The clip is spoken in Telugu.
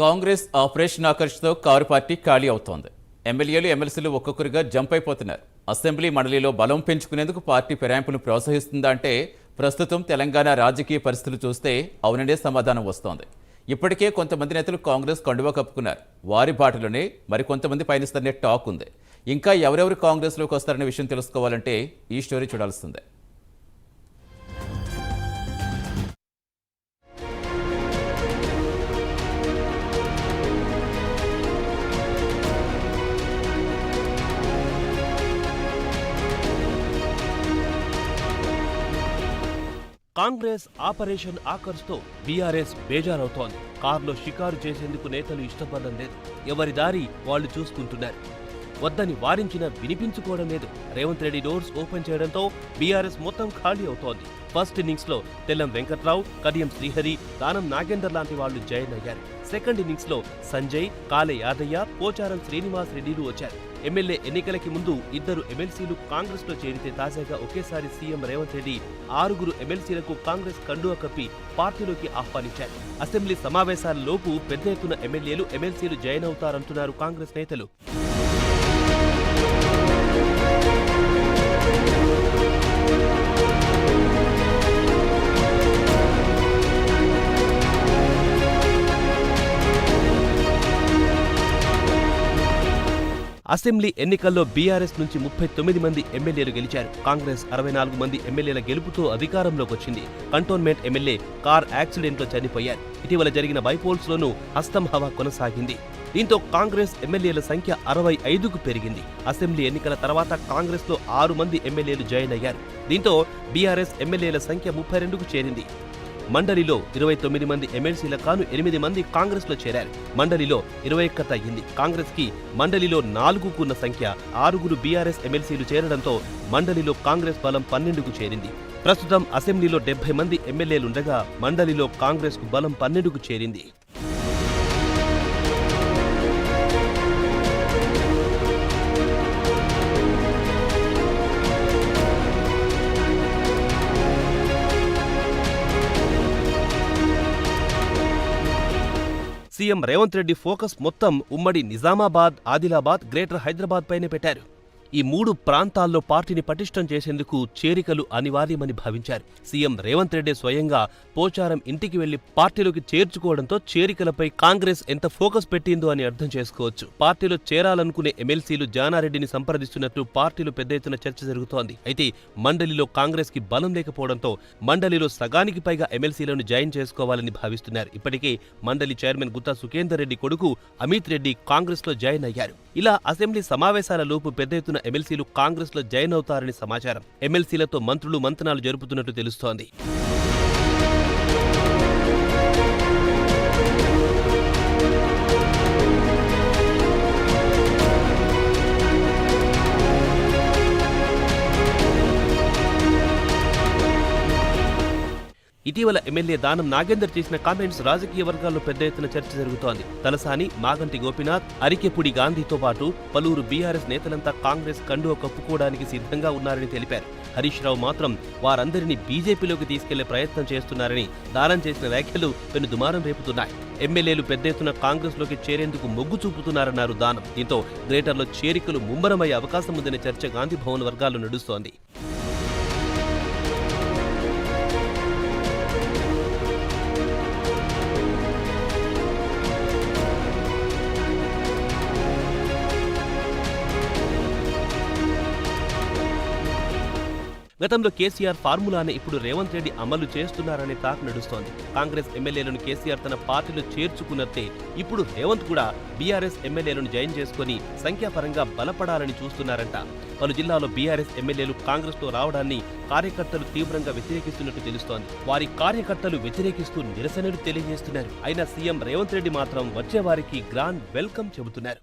కాంగ్రెస్ ఆపరేషన్ ఆకర్ష్తో కారు పార్టీ ఖాళీ అవుతోంది. ఎమ్మెల్యేలు ఎమ్మెల్సీలు ఒక్కొక్కరుగా జంప్ అయిపోతున్నారు. అసెంబ్లీ మండలిలో బలం పెంచుకునేందుకు పార్టీ ఫిరాయింపును ప్రోత్సహిస్తుందా అంటే ప్రస్తుతం తెలంగాణ రాజకీయ పరిస్థితులు చూస్తే అవుననే సమాధానం వస్తోంది. ఇప్పటికే కొంతమంది నేతలు కాంగ్రెస్ కండువా కప్పుకున్నారు. వారి బాటలోనే మరికొంతమంది పయనిస్తారనే టాక్ ఉంది. ఇంకా ఎవరెవరు కాంగ్రెస్లోకి వస్తారనే విషయం తెలుసుకోవాలంటే ఈ స్టోరీ చూడాల్సిందే. కాంగ్రెస్ ఆపరేషన్ ఆకర్స్తో బీఆర్ఎస్ బేజారవుతోంది. కారులో షికారు చేసేందుకు నేతలు ఇష్టపడడం లేదు. ఎవరి దారి వాళ్ళు చూసుకుంటున్నారు. వద్దని వారించిన వినిపించుకోవడం లేదు. రేవంత్ రెడ్డి డోర్స్ ఓపెన్ చేయడంతో బీఆర్ఎస్ మొత్తం ఖాళీ అవుతోంది. ఫస్ట్ ఇన్నింగ్స్లో తెల్లం వెంకట్రావు కడియం శ్రీహరి దానం నాగేందర్ లాంటి వాళ్ళు జైన్ అయ్యారు. సెకండ్ ఇన్నింగ్స్లో సంజయ్ కాలే యాదయ్య పోచారం శ్రీనివాస్ రెడ్డిలు వచ్చారు. ఎమ్మెల్యే ఎన్నికలకి ముందు ఇద్దరు ఎమ్మెల్సీలు కాంగ్రెస్లో చేరితే తాజాగా ఒకేసారి సీఎం రేవంత్ రెడ్డి ఆరుగురు ఎమ్మెల్సీలకు కాంగ్రెస్ కండువా కప్పి పార్టీలోకి ఆహ్వానించారు. అసెంబ్లీ సమావేశాలలోపు పెద్ద ఎత్తున ఎమ్మెల్యేలు ఎమ్మెల్సీలు జాయిన్ అవుతారంటున్నారు కాంగ్రెస్ నేతలు. అసెంబ్లీ ఎన్నికల్లో బీఆర్ఎస్ నుంచి ముప్పై తొమ్మిది మంది ఎమ్మెల్యేలు గెలిచారు. కాంగ్రెస్ అరవై నాలుగు మంది ఎమ్మెల్యేల గెలుపుతో అధికారంలోకి వచ్చింది. కంటోన్మెంట్ ఎమ్మెల్యే కార్ యాక్సిడెంట్లో చనిపోయారు. ఇటీవల జరిగిన బైపోల్స్ లోనూ హస్తం హవా కొనసాగింది. దీంతో కాంగ్రెస్ ఎమ్మెల్యేల సంఖ్య అరవై ఐదుకు పెరిగింది. అసెంబ్లీ ఎన్నికల తర్వాత కాంగ్రెస్లో ఆరు మంది ఎమ్మెల్యేలు జాయిన్ అయ్యారు దీంతో బీఆర్ఎస్ ఎమ్మెల్యేల సంఖ్య ముప్పై రెండుకు చేరింది. మండలిలో ఇరవై తొమ్మిది మంది ఎమ్మెల్సీల కాను ఎనిమిది మంది కాంగ్రెస్లో చేరారు. మండలిలో ఇరవై ఒక్క తగ్గింది కాంగ్రెస్కి మండలిలో నాలుగుకున్న సంఖ్య ఆరుగురు బీఆర్ఎస్ ఎమ్మెల్సీలు చేరడంతో మండలిలో కాంగ్రెస్ బలం పన్నెండుకు చేరింది. ప్రస్తుతం అసెంబ్లీలో డెబ్బై మంది ఎమ్మెల్యేలుండగా మండలిలో కాంగ్రెస్కు బలం పన్నెండుకు చేరింది. సీఎం రేవంత్ రెడ్డి ఫోకస్ మొత్తం ఉమ్మడి నిజామాబాద్ ఆదిలాబాద్ గ్రేటర్ హైదరాబాద్ పైనే పెట్టారు. ఈ మూడు ప్రాంతాల్లో పార్టీని పటిష్టం చేసేందుకు చేరికలు అనివార్యమని భావించారు. సీఎం రేవంత్ రెడ్డి స్వయంగా పోచారం ఇంటికి వెళ్ళి పార్టీలోకి చేర్చుకోవడంతో చేరికలపై కాంగ్రెస్ ఎంత ఫోకస్ పెట్టిందో అని అర్థం చేసుకోవచ్చు. పార్టీలో చేరాలనుకునే ఎమ్మెల్సీలు జానారెడ్డిని సంప్రదిస్తున్నట్లు పార్టీలో పెద్ద ఎత్తున చర్చ జరుగుతోంది. అయితే మండలిలో కాంగ్రెస్కి బలం లేకపోవడంతో మండలిలో సగానికి పైగా ఎమ్మెల్సీలను జాయిన్ చేసుకోవాలని భావిస్తున్నారు. ఇప్పటికే మండలి చైర్మన్ గుత్తా సుఖేందర్ రెడ్డి కొడుకు అమిత్ రెడ్డి కాంగ్రెస్లో జాయిన్ అయ్యారు. ఇలా అసెంబ్లీ సమావేశాల లోపు పెద్ద ఎత్తున ఎమ్మెల్సీలు కాంగ్రెస్లో జాయిన్ అవుతారని సమాచారం. ఎమ్మెల్సీలతో మంత్రులు మంతనాలు జరుపుతున్నట్టు తెలుస్తోంది. ఇటీవల ఎమ్మెల్యే దానం నాగేందర్ చేసిన కామెంట్స్ రాజకీయ వర్గాల్లో పెద్ద ఎత్తున చర్చ జరుగుతోంది. తలసాని మాగంటి గోపినాథ్ అరికెపుడి గాంధీతో పాటు పలువురు బీఆర్ఎస్ నేతలంతా కాంగ్రెస్ కండువ కప్పుకోవడానికి సిద్ధంగా ఉన్నారని తెలిపారు. హరీష్ రావు మాత్రం వారందరినీ బీజేపీలోకి తీసుకెళ్ళే ప్రయత్నం చేస్తున్నారని దానం చేసిన వ్యాఖ్యలు పెను దుమారం రేపుతున్నాయి. ఎమ్మెల్యేలు పెద్ద ఎత్తున కాంగ్రెస్లోకి చేరేందుకు మొగ్గు చూపుతున్నారన్నారు దానం. దీంతో గ్రేటర్లో చేరికలు ముమ్మరమయ్యే అవకాశం ఉందనే చర్చ గాంధీ భవన్ వర్గాల్లో నడుస్తోంది. గతంలో కేసీఆర్ ఫార్ములానే ఇప్పుడు రేవంత్ రెడ్డి అమలు చేస్తున్నారనే టాక్ నడుస్తోంది. కాంగ్రెస్ ఎమ్మెల్యేలను కేసీఆర్ తన పార్టీలో చేర్చుకున్నట్టే ఇప్పుడు రేవంత్ కూడా బీఆర్ఎస్ ఎమ్మెల్యేలను జాయిన్ చేసుకుని సంఖ్యాపరంగా బలపడాలని చూస్తున్నారంట. పలు జిల్లాలో బీఆర్ఎస్ ఎమ్మెల్యేలు కాంగ్రెస్లో రావడాన్ని కార్యకర్తలు తీవ్రంగా వ్యతిరేకిస్తున్నట్టు తెలుస్తోంది. వారి కార్యకర్తలు వ్యతిరేకిస్తూ నిరసనలు తెలియజేస్తున్నారు. అయినా సీఎం రేవంత్ రెడ్డి మాత్రం వచ్చేవారికి గ్రాండ్ వెల్కమ్ చెబుతున్నారు.